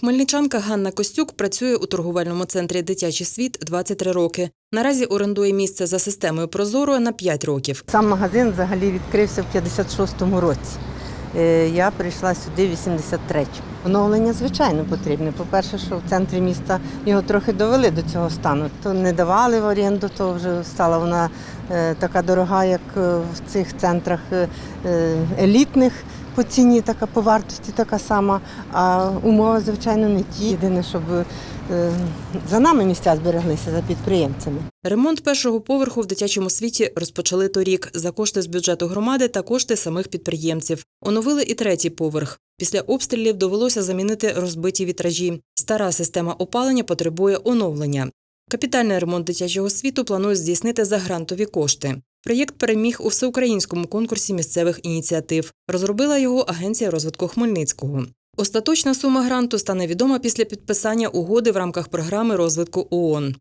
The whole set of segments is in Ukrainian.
Хмельничанка Ганна Костюк працює у торговельному центрі Дитячий світ 23 роки. Наразі орендує місце за системою Прозоро на 5 років. Сам магазин взагалі відкрився в 56-му році. Е, Я прийшла сюди в 83-му. Оновлення, звичайно, потрібне. По-перше, що в центрі міста його трохи довели до цього стану. То не давали в оренду, то вже стала вона е, така дорога, як е, в цих центрах елітних. По ціні така, по вартості така сама, а умови, звичайно, не ті. Єдине, щоб е, за нами місця збереглися, за підприємцями. Ремонт першого поверху в дитячому світі розпочали торік за кошти з бюджету громади та кошти самих підприємців. Оновили і третій поверх. Після обстрілів довелося замінити розбиті вітражі. Стара система опалення потребує оновлення. Капітальний ремонт дитячого світу планують здійснити за грантові кошти. Проєкт переміг у всеукраїнському конкурсі місцевих ініціатив. Розробила його Агенція розвитку Хмельницького. Остаточна сума гранту стане відома після підписання угоди в рамках програми розвитку ООН.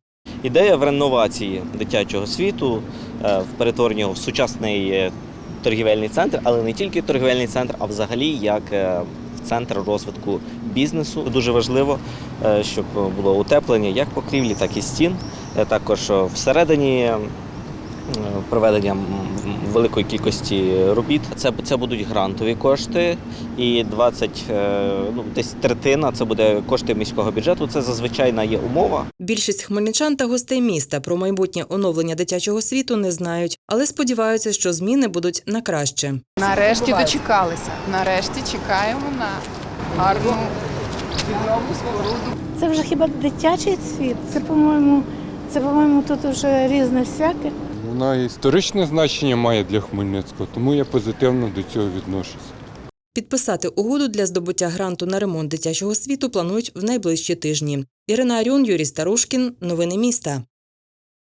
Ідея в реновації дитячого світу, е, в перетворенні в сучасний е, торгівельний центр, але не тільки торгівельний центр, а взагалі як е, центр розвитку бізнесу. Дуже важливо, щоб було утеплення як покрівлі, так і стін. Також всередині е, проведення великої кількості робіт. Це, це будуть грантові кошти, і 20, е, ну, десь третина це буде кошти міського бюджету. Це зазвичай є умова. Більшість хмельничан та гостей міста про майбутнє оновлення дитячого світу не знають, але сподіваються, що зміни будуть на краще. Нарешті дочекалися. Нарешті чекаємо на гарну віднову споруду. Це вже хіба дитячий світ? Це, по-моєму, це, по-моєму, тут вже різне всяке. Вона історичне значення має для Хмельницького, тому я позитивно до цього відношуся. Підписати угоду для здобуття гранту на ремонт дитячого світу планують в найближчі тижні. Ірина Аріон, Юрій Старушкін. Новини міста.